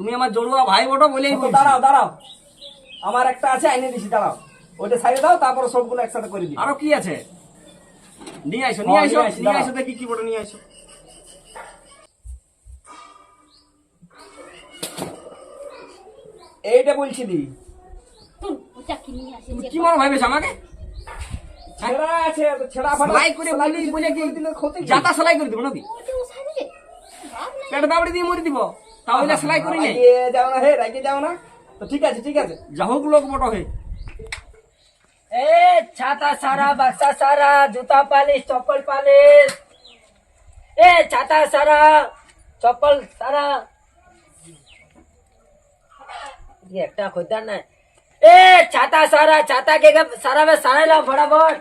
তুমি আমার জড়ুয়া ভাই বটো তো বলছি। দাঁড়াও দাঁড়াও। আমার একটা আছে আইনে দিছি দাঁড়াও। ওইটা সাইডে দাও তারপরে সবগুলো একসাথে করে দিই আরও কি আছে? নিয়ে আইসো নিয়ে হ্যাঁ, আইসো নিয়ে আইসো, দেখি কি বটো নিয়ে আইসো। এইটা বলছি দি। কি মনে ভাইবেছ আমাকে? ছেঁড়া আছে তো ছেঁড়া ফাটা। সেলাই করে বলি বলে কি দিলে যাতা সেলাই করে দিব নাকি? পেট দাবড়ি দিয়ে মরে দিব। তাহলে সেলাই করি নেই রাগিয়ে যাও না হে রাগিয়ে যাও না তো ঠিক আছে ঠিক আছে যা হোক লোক বটো হে ए छाता सारा बक्सा सारा जूता पालिश चप्पल पालिश ए छाता सारा चप्पल सारा ये একটা খদ্দার না এ ছাতা সারা ছাতা কে গে সারা বে সারা লাও ফটাফট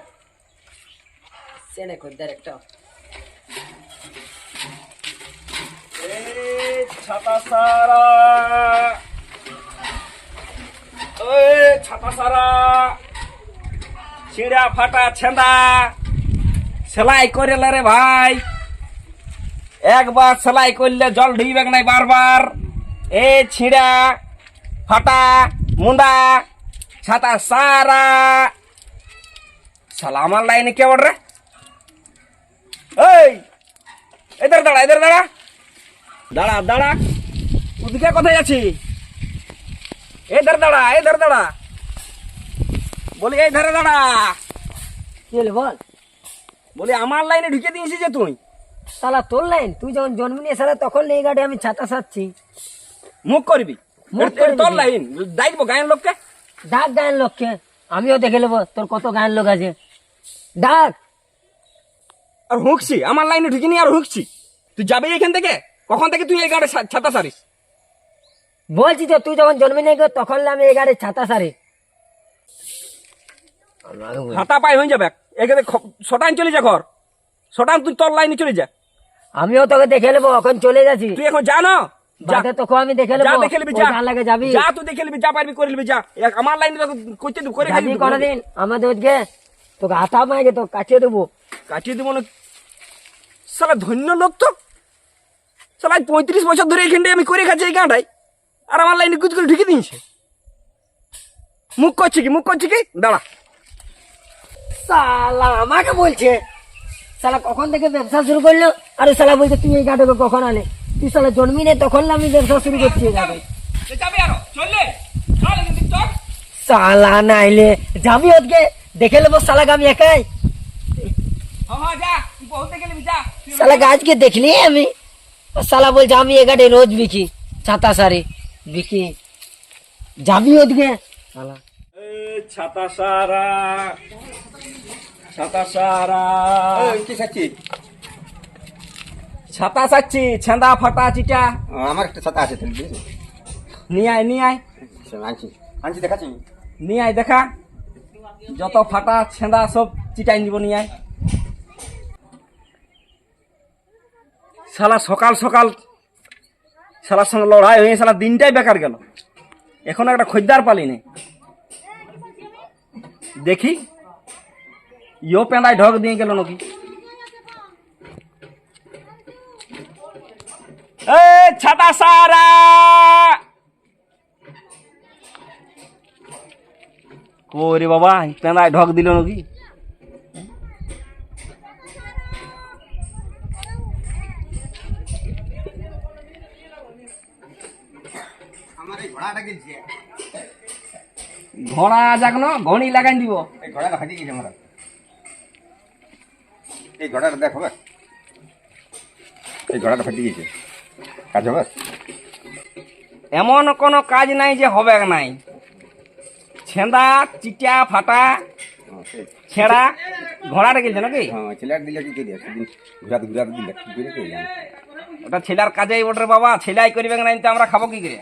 সে না খদ্দার ছাতা সারা ওই ছাতা সারা ছিঁড়া ফাটা ছেঁদা সেলাই করে রে ভাই। একবার সেলাই করলে জল ঢুইবে নাই বারবার? এ ছিঁড়া ফাটা মুন্ডা ছাতা সারা শালা, আমার লাইনে কে রে? এই এদের দাঁড়া এদের দাঁড়া। দাঁড়া দাঁড়া। ওদিকে কোথায় যাচ্ছি? এধার দাঁড়া এধার দাঁড়া। বলি এই ধারে দাঁড়া। কি হলো বল? বলি আমার লাইনে ঢুকে দিয়েছি যে তুই? সালা তোর লাইন? তুই যখন জন্ম নিয়ে সালা তখন এই গাড়ি আমি ছাতা সাচ্ছি মুখ করবি? মুখ তোর লাইন। ডাকবো গায়ের লোককে। ডাক গায়ের লোককে। আমিও দেখে নেব তোর কত গায়ের লোক আছে। ডাক। আর হুঁকছি আমার লাইনে ঢুকে নিয়ে আর হুঁকছি। তুই যাবি এখান থেকে? কখন থেকে তুই এই গাড়ি ছাতা সারিস? বলছি তো তুই যখন জন্মে নেই তখন আমি এই গাড়ি ছাতা সারি। হাতা পায়ে হয়ে যাবে। এখানে শটান চলে যা ঘর। শটান তুই তোর লাইনে চলে যা। আমিও তোকে দেখে নেব এখন চলে যাচ্ছি তুই এখন তোকে আমি দেখে যা দেখে নিবি যা। লাগে যাবি। যা তুই দেখে নিবি যা পারবি করে নিবি যা। আমার লাইনে তোকে করতে করে যাবি খাইয়ে আমাদের ওদিকে তোকে হাতা মাইকে তো কাটিয়ে দেবো। কাটিয়ে দিব না সালা ধন্য লোক তো। আজ পঁয়ত্রিশ বছর ধরে এখানটায় আমি করে খাচ্ছি এই গাঁটাই আর আমার লাইনে কুচ করে ঢুকে দিয়েছে মুখ করছে কি? মুখ করছে কি? দাঁড়া। সালা আমাকে বলছে সালা কখন থেকে ব্যবসা শুরু করল? আরে সালা বলছে তুই এই গাড়িকে কখন আনে তুই সালা জন্মি নেই তখন না আমি ব্যবসা শুরু করছি এই সালা নাইলে যাবি ওদিকে দেখে নেব সালাকে আমি একাই। হ্যাঁ হ্যাঁ যা তুই বহুত গেলি যা। সালা আজকে দেখলি আমি? সালা বলছে আমি এ গাড়ি রোজ বিকি ছাতা সারি বিকি যাবি ওদিকে? সালা ছাতা সারা ছাতা সারা। কি খাচ্ছি ছাতা সাচ্ছি ছেঁদা ফাটা চিটা। আমার একটা ছাতা আছে তুমি নিয়ে আয় নিয়ে আয়। আনছি। আনছি দেখাচ্ছি? নিয়ে আয় দেখা। যত ফাটা ছেঁদা সব চিটাই নিব নিয়ে আয়। শালা সকাল সকাল শালার সঙ্গে লড়াই হয়ে শালা দিনটাই বেকার গেল। এখন একটা খদ্দার পালি নে দেখি। ইও পেঁদায় ঢক দিয়ে গেল নাকি? ছাতা সারা! ওরে বাবা, পেঁদায় ঢক দিল নাকি? ঘোড়া যাক না ঘড়ি লাগাই দিব। এই ঘোড়াটা ফাটি গেছে আমার এই ঘোড়াটা দেখ হবে এই ঘোড়াটা ফাটি গেছে। কাজ হবে এমন কোনো কাজ নাই যে হবে নাই। ছেঁদা চিটা ফাটা হ্যাঁ। ছেঁড়া ঘোড়াটা গেছে নাকি? হ্যাঁ ছেলের দিলে কি করি সেদিন ঘুরাতে ঘুরাতে দিলে কি করে ওটা ছেলার কাজেই বাবা ছেলাই করবে তো আমরা খাব কি করে?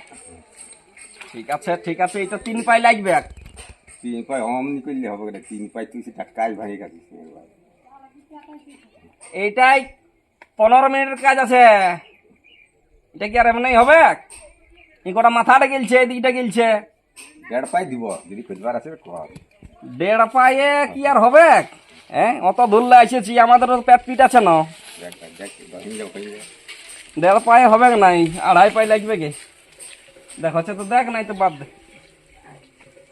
ঠিক আছে ঠিক আছে তো তিন পাই লাগবে তিন পাই অমনি করলে হবে না তিন পাই তুই সেটা কাজ ভাঙে গেছিস এইটাই পনেরো মিনিটের কাজ আছে। এটা কি আর এমনি হবে? এই কটা মাথাটা গেলছে এদিকটা গেলছে। দেড় পাই দিব যদি খুঁজবার আছে কর। দেড় পায়ে কি আর হবে? হ্যাঁ অত দূরলে এসেছি আমাদের পেট পিট আছে না। দেড় পায়ে হবে নাই? আড়াই পায়ে লাগবে গে দেখ হচ্ছে তো দেখ নাই তো বাদ দে।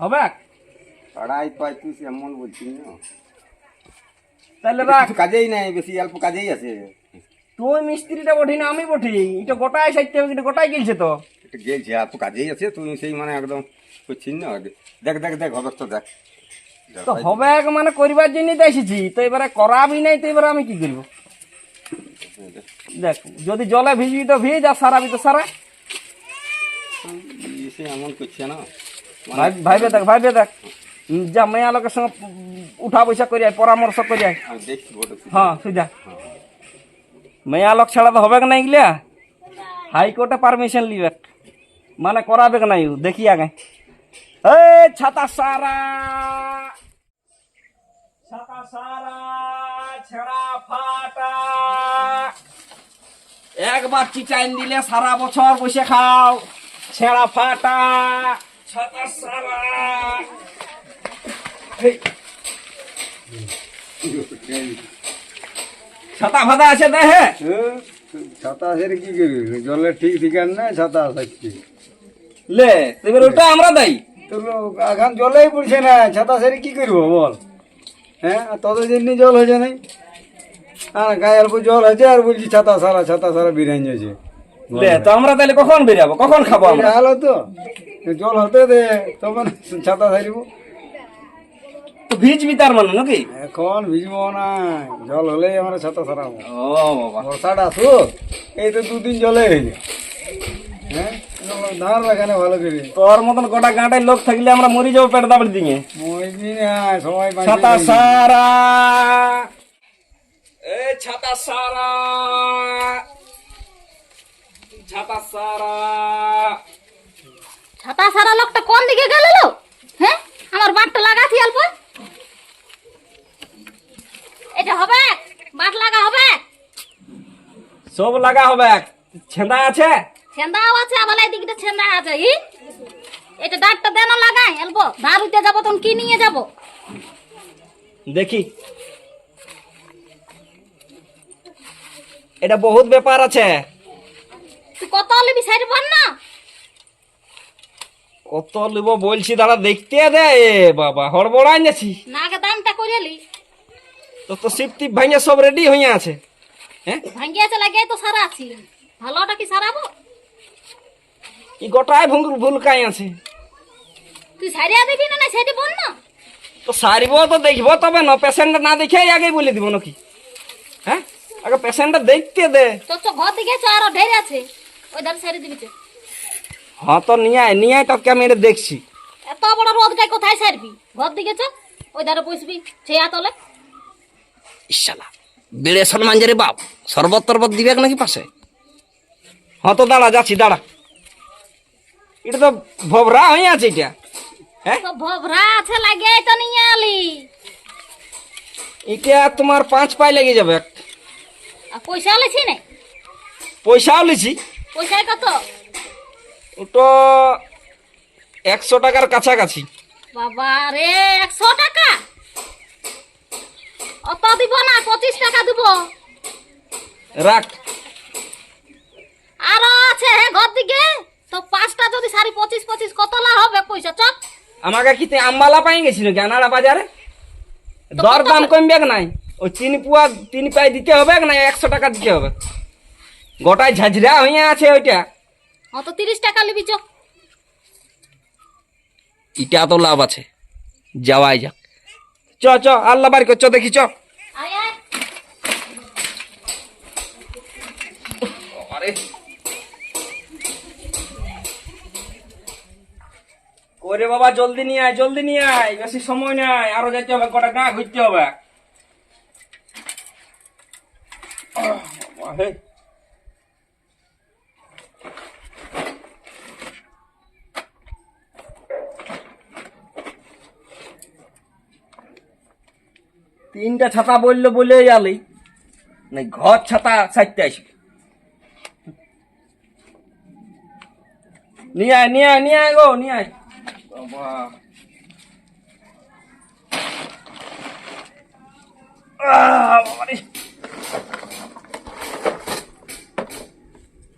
হবে? আড়াই পঁয়ত্রিশ এমন বলছি না? তাহলে রাখ। কাজেই নাই বেশি অল্প কাজেই আছে। তুই মিস্ত্রিটা বঠি না আমি বঠি এটা গোটায় সাইতে হবে এটা গোটায় গেলছে তো। একটু গেলছে অল্প কাজেই আছে তুই সেই মানে একদম করছিস না? দেখ দেখ দেখ অবস্থা দেখ। তো হবে এক মানে করিবার জন্য তো এসেছি। তো এবারে করাবি নাই তো এবারে আমি কি করব? দেখ। যদি জলে ভিজবি তো ভিজ আর সারাবি তো সারা সে এমন করছে না। ভাই ভাইবে দেখ ভাইবে দেখ যা মেয়া লোকের সঙ্গে উঠা বৈশা করি আয় পরামর্শ করি আয় আমি দেখছি ভোট হ্যাঁ সুজা মেয়া লোক ছাড়া তো হবে না এগুলা হাইকোর্টে পারমিশন লিবে। মানে করাবে না ইউ দেখি আগে। এ ছাতা সারা। ছাতা সারা ছেঁড়া ফাটা। একবার চিচাইন দিলে সারা বছর বসে খাও। ছেঁড়া ফাটা। ছাতা সারা ছাতা ফাতা আছে দেহে? ছাতা সেরে কি করবি? জলের ঠিক ঠিকান নাই ছাতা থাকছি লে এবার ওটা আমরা দেই। তো লোক এখন জলেই পড়ছে না ছাতা সেরে কি করব বল? হ্যাঁ আর তত জন্য জল হয়েছে নাই? হ্যাঁ গায়ে অল্প জল হয়েছে আর বলছি ছাতা সারা ছাতা সারা বিরাইন যাচ্ছে লে তো আমরা তাহলে কখন বেরাবো কখন খাব আমরা? হলো তো। জল হতে দে তখন ছাতা সারিব তো ভিজবি তার মানে নাকি? এখন ভিজবো না জল হলেই আমরা ছাতা সারাবো ও বাবা। বর্ষাটা আসুক এই তো দুদিন জলে হ্যাঁ ধান লাগানে ভালো করে। তোর মতন গোটা গাঁটায় লোক থাকলে আমরা মরি যাব পেট দাবড়ি দিঙে মরবি না সবাই ছাতা সারা। এ ছাতা সারা। ছাতা সারা ছাতা সারা লোকটা কোন দিকে গেল? হ্যাঁ? আমার বাটটা লাগাছি অল্প। এটা হবে? বাট লাগা হবে? সব লাগা হবে। ছেঁদা আছে? ছেন্দাও আছে আবার এই দিকটা ছেন্দা আছে। ই? এটা দাঁতটা দেন লাগাই অল্প। দারুতে যাব তখন কি নিয়ে যাব? দেখি। এটা বহুত ব্যাপার আছে। তুই কত লিবি সাইড বল না? কত লিব বলছি দাঁড়া দেখতে দে এ বাবা হড়বড়াই যাচ্ছি নাকে দামটা করিলি তো তো শিব ভাঙে সব রেডি হয়ে আছে। হ্যাঁ? ভাঙ্গিয়াছে লাগে তো সারা আছি। ভালোটা কি সারাবো? কি গোটায় ভঙ্গুর ভুল কাই আছে। তুই সারিয়া দিবি না না সেটি বল না? তো সারিব তো দেখব তবে না পেশেন্টটা না দেখে আগেই বলে দিব নাকি? হ্যাঁ? আগে পেশেন্টটা দেখতে দে। তোর তো ঘর চো আরও ঢের আছে। ওই ধারে সারি দিবি তো হ্যাঁ তো নিয়ে আয় নিয়ে আয় তোকে আমি এটা দেখছি। এত বড় রোদটাই কোথায় সারবি? ঘর দিকে চ ওই ধারে বসবি সেই আতলে ইশালা বেড়ে সম্মান যে রে বাপ শরবত টরবত দিবে নাকি পাশে? হ্যাঁ তো দাঁড়া যাচ্ছি দাঁড়া। এটা তো ভবরা হয়ে আছে এটা। হ্যাঁ? তো ভবরা আছে লাগে তো নিয়ে আলি। এটা তোমার পাঁচ পাই লেগে যাবে। পয়সা না? পয়সাও লিছি। পয়সায় কত? ওটা একশো টাকার কাছাকাছি। বাবা রে একশো টাকা? অত দিব না পঁচিশ টাকা দিব। রাখ। আরও আছে হে ঘর দিকে? তো পাঁচটা যদি সারি পঁচিশ পঁচিশ কত লাভ হবে পয়সা চক আমাকে কি তুই আম্বালা পাই গেছিল জানালা বাজারে? দর দাম কমবে নাই? ওই চিনি পুয়া তিন পাই দিতে হবে না একশো টাকা দিতে হবে। গোটায় ঝাঝরা হয়ে আছে ওইটা। অত তিরিশ টাকা নিবি চ। ইটা তো লাভ আছে। যাওয়াই যাক। চ চ আল্লাহ বাড়ি কর চ। দেখি চ করে বাবা জলদি নিয়ে আয় জলদি নিয়ে আয়। বেশি সময় নাই আরও যাইতে হবে কটা গা ঘুরতে হবে। তিনটা ছাতা বলল বলে আলি না ঘর ছাতা সাইতে আসবে নিয়ে আয় নিয়ে আয় নিয়ে আয় গো, নিয়ে আয়। বাবা।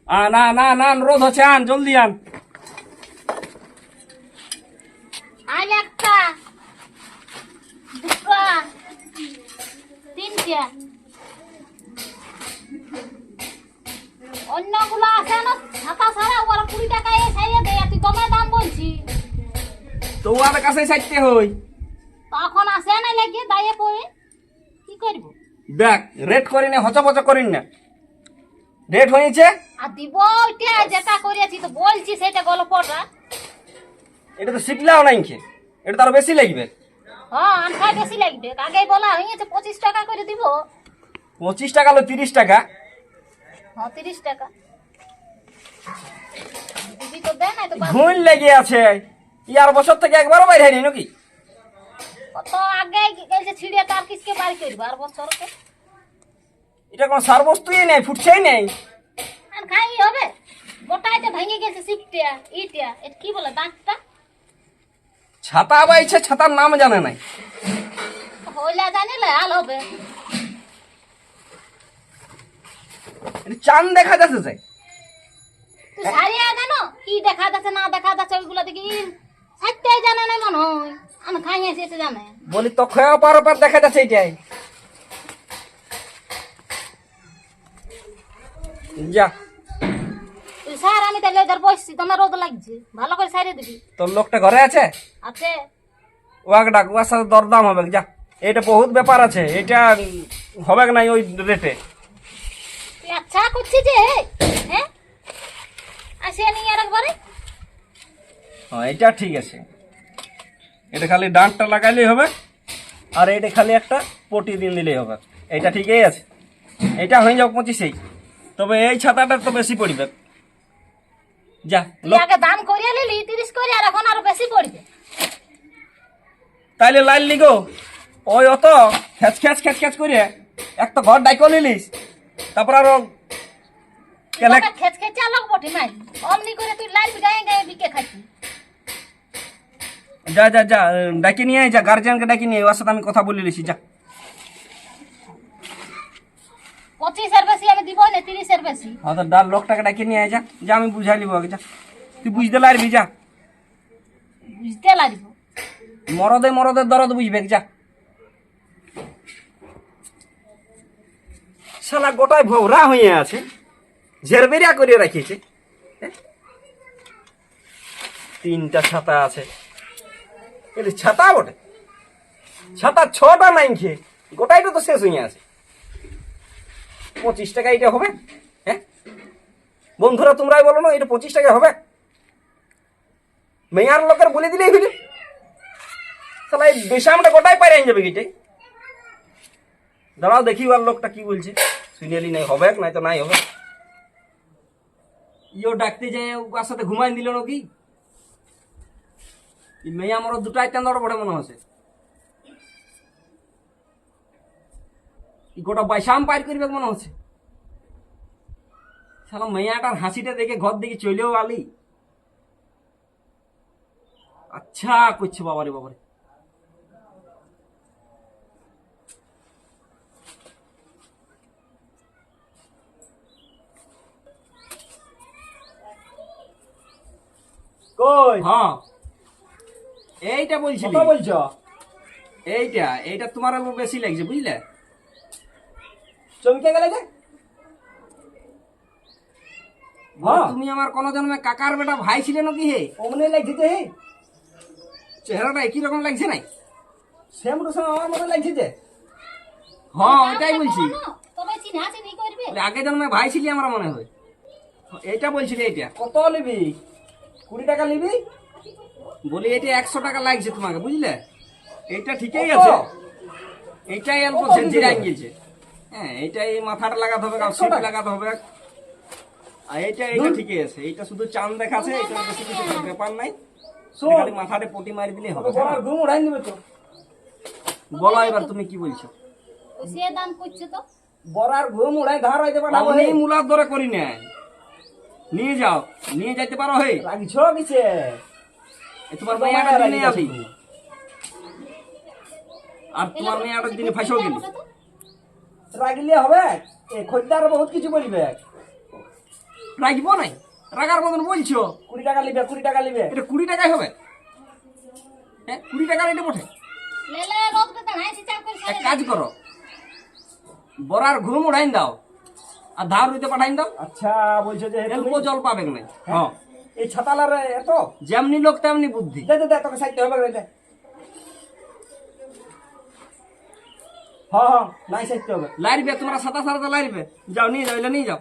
আন আন আন আন, রোদ হচ্ছে, আন, জলদি আন এইটা অন্যগুলো আছে না? ছাতা ছাড়া ওরা কুড়ি টাকায় সাইয়ে দেয় তুই কমে দাম বলছি। তো ওদের কাছে সাইতে হই। তখন আসে না লাগিয়ে দায়ে পড়ে। কি করব? দেখ রেট করি না হচপচ করিন না। রেট হয়েছে? আর দিব ওইটা যেটা করেছি তো বলছি সেটা গল্পটা। এটা তো শিখলেও নাই খে এটা তো আরও বেশি লাগবে। হ্যাঁ বেশি লাগবে। আগেই বলা? হয়েছে পঁচিশ টাকা করে দিব। পঁচিশ টাকা হলো তিরিশ টাকা। হ্যাঁ তিরিশ টাকা। দিবি তো না তো ঘুম লেগে আছে। ইয়ার বছর থেকে একবারও বাইরে হয়নি নাকি? কত আগে ছিড়ে তার কিসকে বাড়ি করব? আর বছরকে? এটা কোনো সার বস্তুই নেই ফুটছেই নেই। আর খাই হবে? গোটাই তো ভেঙে গেছে শিপটা ইটা। এটা কি বলে দাঁতটা ছাতা বাইছে ছাতার নাম জানে নাই। হইলা জানিলে হাল হবে। চান দেখা যাচ্ছে যে। তুই সারিয়া জানো কি দেখা যাচ্ছে না দেখা যাচ্ছে ওইগুলো দেখি সাইতেই জানে না মনে হয়। আমি খাই এসে জানে। বলি তো খয়া পার পার দেখা যাচ্ছে এটাই যা। তাহলে এদের বসছি তোমার রোদ লাগছে। ভালো করে সারিয়ে দিবি। তোর লোকটা ঘরে আছে? আছে। ওয়াকে ডাক ওয়ার সাথে দরদাম হবে। যা এটা বহুত ব্যাপার আছে। এটা হবে নাই ওই রেটে। তুই আচ্ছা করছিস যে হ্যাঁ? আসিয়া নিয়ে আর একবারে। হ্যাঁ এটা ঠিক আছে। এটা খালি ডাঁটটা লাগাইলেই হবে আর এটা খালি একটা পটি দিন দিলেই হবে। এটা ঠিকই আছে। এটা হয়ে যাও পঁচিশেই। তবে এই ছাতাটা তো বেশি পড়বে। যা আগে দাম করিয়ে নিলি তিরিশ করে আর এখন আরও বেশি পড়বে। তাইলে লাইন লিগো ওই অত খেচ খেচ খেচ খেচ করে এক তো ঘর ডাইকো নিলিস। তারপর আরও কেলে খেচ খেচে আলোক বটে নাই? অমনি করে তুই গায়ে গায়ে বিকে যা যা যা ডাকি নিয়ে যা গার্জিয়ানকে ডাকি নিয়ে ওর সাথে আমি কথা বলে লিছি যা। পঁচিশের বেশি আমি দিব না তিরিশের বেশি। হ্যাঁ তো ডাল লোকটাকে ডাকি নিয়ে আয়, যা। যা আমি বুঝাই লিব যা। তুই বুঝতে পারবি যা। বুঝতে লাগবো মরদে মরদের দরদ বুঝবে যা। শালা গোটায় ভোগরা হয়ে আছে ঝেরবেরিয়া করে রাখিয়েছে? তিনটা ছাতা আছে। এটা ছাতা বটে? ছাতা ছটা নাই খেয়ে গোটাইটা তো শেষ হয়ে আছে। পঁচিশ টাকা এটা হবে হ্যাঁ? বন্ধুরা, তোমরাই বলো না, এটা পঁচিশ টাকা হবে। মেয়ার লোকের বলে দিলেই হইলে তাহলে এই বেশামটা গোটাই পারে যাবে গিটে দাঁড়াও, দেখি আর লোকটা কি বলছে। শুনেলি নাই, হবে নাই তো নাই হবে। ইও ডাকতে যায় ওর সাথে ঘুমাই দিল নাকি? মেয়ে আমার দুটাই তেন্দর বড় মনে হচ্ছে। গোটা বাইসাম পার করবে মনে হচ্ছে। সালা মেয়াটার হাসিটা দেখে ঘর দিকে চলেও আলি। আচ্ছা করছে বাবারে বাবারে। কই? হ্যাঁ। এইটা বলছো? এইটা এইটা তোমার বেশি লাগছে বুঝলে? চমকে গেলে যে? হ্যাঁ তুমি আমার কোন জন্মে কাকার বেটা ভাই ছিলে নাকি হে? অমনে লাগছে যে হে। চেহারাটা একই রকম লাগছে নাই? সেম টু সেম আমার মনে লাগছে যে। হ্যাঁ ওইটাই বলছি। বলে আগে জন্মে ভাই ছিলি আমার মনে হয়। এইটা বলছিলি এইটা। কত নিবি? কুড়ি টাকা নিবি? বলি এটা একশো টাকা লাগছে তোমাকে বুঝলে? এইটা ঠিকই? আছে। এইটাই অল্প কত ঝেঞ্জির হ্যাঁ মাথাটা লাগাতে হবে আর 100 সিট লাগাতে হবে। আর এইটা এইটা ঠিকই আছে এইটা শুধু চাঁদ দেখাছে এটা বেশি কিছু ব্যাপার নাই। খালি মাথাতে পটি মারি দিলেই হবে ঘুম উড়াই নেবে তো। বলো এবার তুমি কি বলছো? সে দাম করছে তো। বড়ার ঘুম উড়াই ধার হইতে পাঠাবো আমি মূলার দরে করি নিয়ে যাও নিয়ে যাইতে পারো হে। তোমার দিনে রাগি আর তোমার মেয়েটার দিনে ফাঁসেও গেলি রাগিলে হবে এ খদ্দার বহুত কিছু বলবে। রাখব নাই? রাগার মতন বলছো? কুড়ি টাকা নিবে কুড়ি টাকা নিবে এটা কুড়ি টাকায় হবে? হ্যাঁ কুড়ি টাকার এটা বটে? এক কাজ করো। বড়ার ঘুম উড়াইন দাও আর ধার হইতে পাঠাইন দাও। আচ্ছা বলছো যে অল্প জল পাবে না হ্যাঁ। এই ছাতালার এত? যেমনি লোক তেমনি বুদ্ধি। দে দে দে তোকে সাইতে হবে দে। হ্যাঁ হ্যাঁ নাই সাইতে হবে। লাইরবে তোমরা সাতা সারাতে লাইরবে। যাও নিয়ে যাও নিয়ে যাও।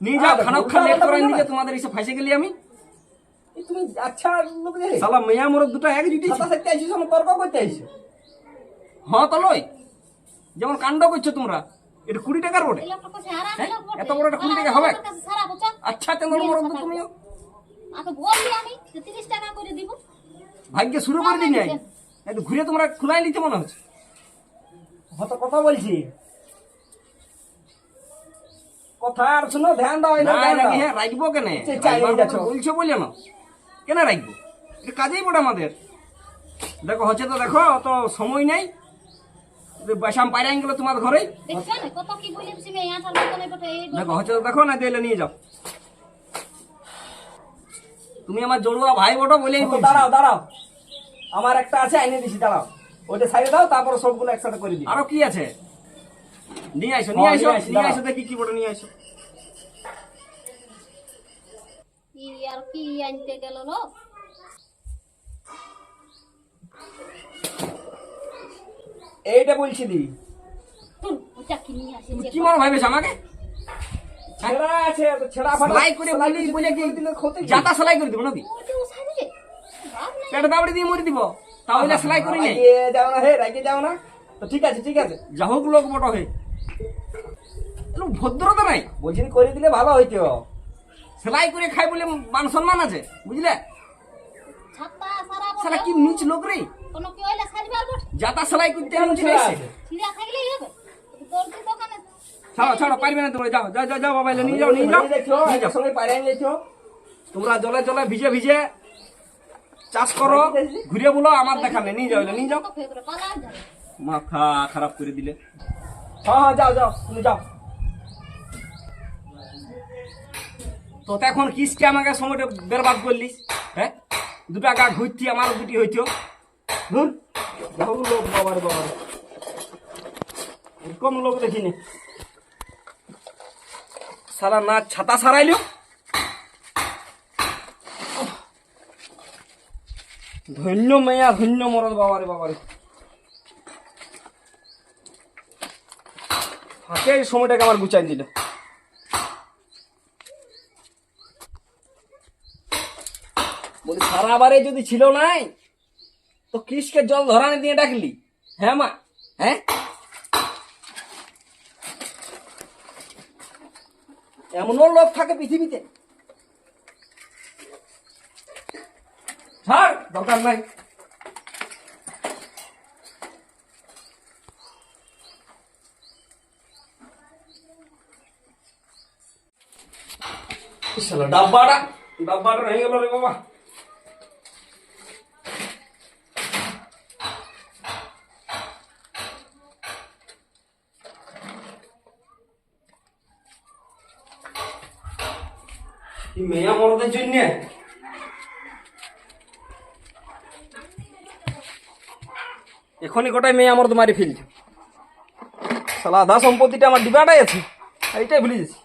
নিয়ে যাও খানা লেট করাই বলবে তোমাদের এসে ফাঁসে গেলি আমি। তুমি আচ্ছা লোক রে। সালা মেয়া মোর দুটো এক জুটি ছাতা সাইতে আইছিস আমি তর্ক করতে আইছিস হ্যাঁ তো লই। যেমন কাণ্ড করছ তোমরা এটা কুড়ি টাকার বটে। হ্যাঁ? এত বড় একটা কুড়ি টাকা হবে? আচ্ছা তেমন মোর তুমিও আর তো বললি আমি যে তিরিশ টাকা করে দিব। ভাগ্য শুরু করে দিই নাই একটু ঘুরে তোমরা খুলাই নিতে মনে হচ্ছে। হত কথা বলছি? কথা আর শুনো ধ্যান দাও না হ্যাঁ রাখব কেন? বলছো বলে না কেন রাখব? এটা কাজেই বটে আমাদের। দেখো হচ্ছে তো দেখো তো সময় নেই। বাসাম পাইরা গেলো তোমার বলে এই দেখো হচ্ছে তো দেখো না দিলে নিয়ে যাও। তুমি আমার জড়ুয়া ভাই বটো তো বলছি। দাঁড়াও দাঁড়াও। আমার একটা আছে আইনে দিছি দাঁড়াও। ওইটা সাইডে দাও তারপর সবগুলো একসাথে করে দিই আরও কি আছে? নিয়ে আইসো নিয়ে হ্যাঁ, আইসো নিয়ে আইসি, দেখি কি বড় নিয়ে আইসো কি আর কি আনতে গেল লোক এইটা বলছি দি কি মনে ভাইবেছ আমাকে? ছেঁড়া আছে তো ফাটা। সেলাই করে বলি বলে কি যাতা সেলাই করে দিব নাকি? ওটা পেটে দাবড়ি দিয়ে মরে দিব। তাহলে সেলাই করি নাই। যাও না হে রাগিয়ে যাও না। তো ঠিক আছে ঠিক আছে। যা হোক লোক হয়ে এলো ভদ্রতা নাই। বলছি করে দিলে ভালো হইতো। সেলাই করে খাই বলে মান সম্মান আছে বুঝলে? ছাতা সারা কি নিচ লোক রে? যাতা সেলাই করতে আমি ছেঁড়া আছে। ছিড়া ছাড়ো ছাড়ো পারবে না তোমরা যাও যাও যাও যাও বাবা নিয়ে যাও নিয়ে যাও। তোমরা জলে জলে ভিজে ভিজে চাষ করো ঘুরে বলো, আমার দেখা নেই নিয়ে যাও নিয়ে যাও। মাথা খারাপ করে দিলে। হ্যাঁ হ্যাঁ যাও যাও, তুমি যাও। তো এখন কিসকে আমাকে সময়টা বেরবাদ করলিস হ্যাঁ? দু টাকা ঘুরতি, আমার দুটি হইতো। দেখো লোক বাবার বাবার। এরকম লোক দেখিনি। সারা না ছাতা সারাইলো। ধন্য মেয়া ধন্য মরদ বাবারে বাবারে। ফাঁকে এই সময়টাকে আমার গুচাই দিল। বলি, সারাবারে যদি ছিল নাই, তো কিসকে জল ধরানি দিয়ে ডাকলি। হ্যাঁ মা হ্যাঁ? এমনও লোক থাকে পৃথিবীতে। ছাড় দরকার নাই শালা ডাব্বাটা ডাব্বাটা রয়ে গেল রে বাবা এই মেয়া মরদের জন্য এখনই গোটাই মেয়ে আমার তো মারি ফেলছে সালা আধা সম্পত্তিটা আমার ডিবাটাই আছে এইটাই ভুলে যাচ্ছি